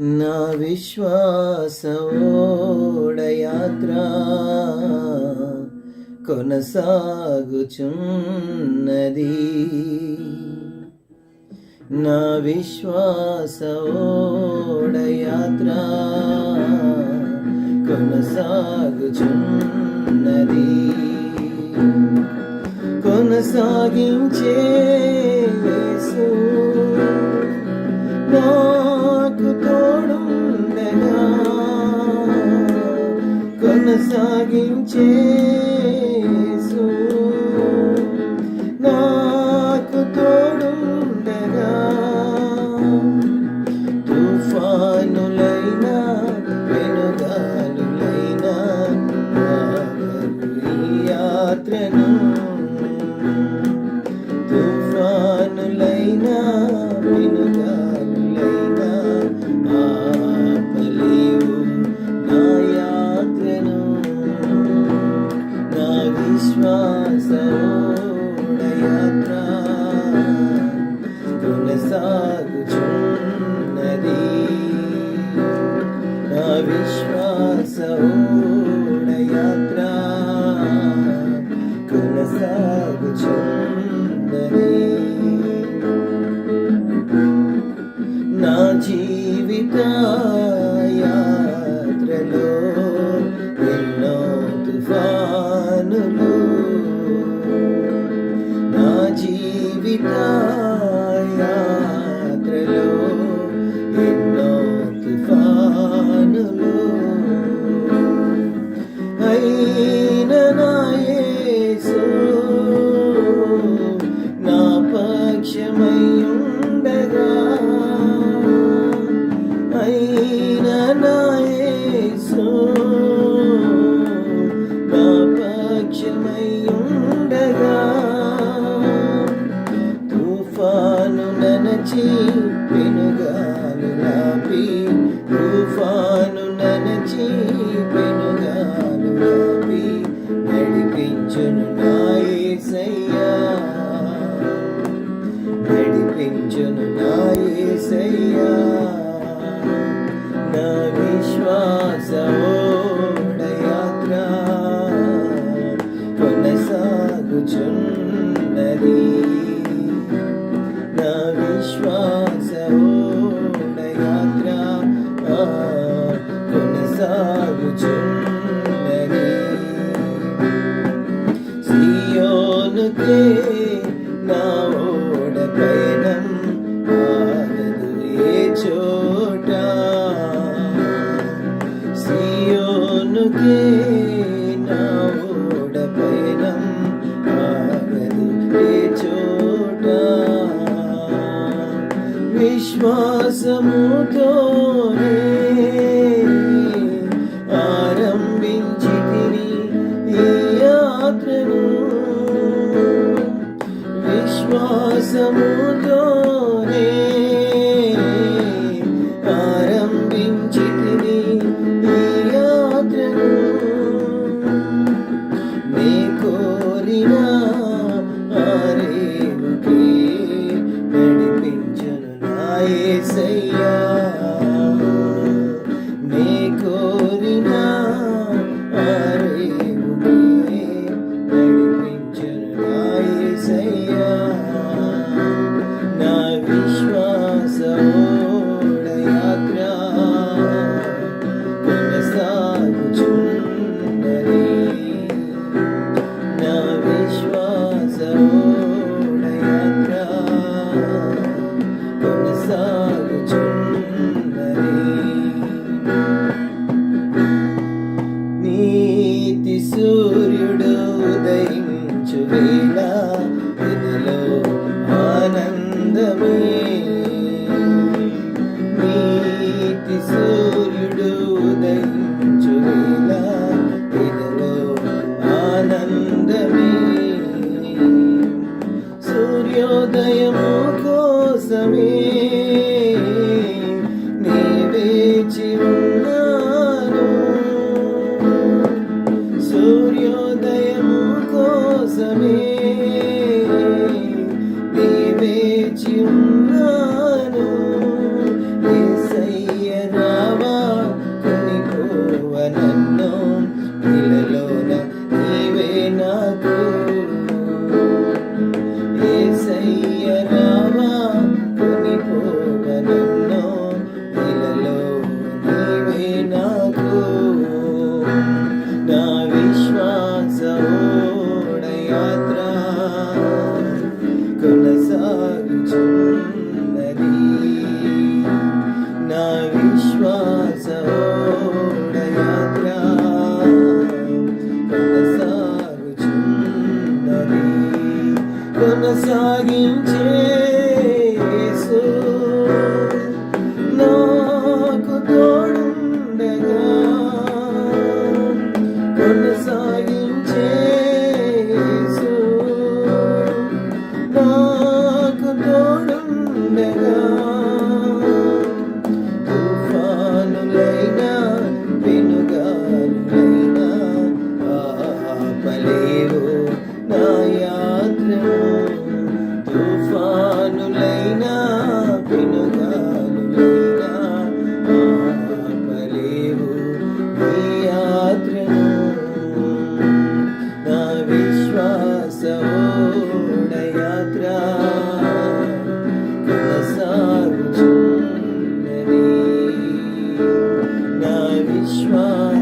నా విశ్వాసోడయాత్ర కొనసాగుచున్నది. నా విశ్వాసోడయాత్ర కొనసాగుచున్నది. కొనసాగించే కొనసాగించే నాకు తోడుండగా తుఫానులైనా వెనుగాలులైనా యాత్రను విశ్వాస యాత్ర కొనసాగుచున్నది. నా జీవిత యాత్రలో ఎన్నో తుఫానులు. నా జీవిత పక్షమై ఉండగా తుఫాను ననచి పెనుగాలు లాపి తుఫాను ననచి పెనుగాలు లాపి నడిపించును నా యేసయ్యా నడిపించును నా యేసయ్యా నా విశ్వాసము విశ్వాసముతోనే ఆరంభించి ఈ యాత్రను. విశ్వాసముతోనే me. nourish ఆపలేవు నా యాత్రను తుఫానులైనా పినగాలులైనా ఆపలేవు నీ యాత్రను. నా విశ్వాసోడ యాత్ర కొనసాగుచున్నది. నా విశ్వాస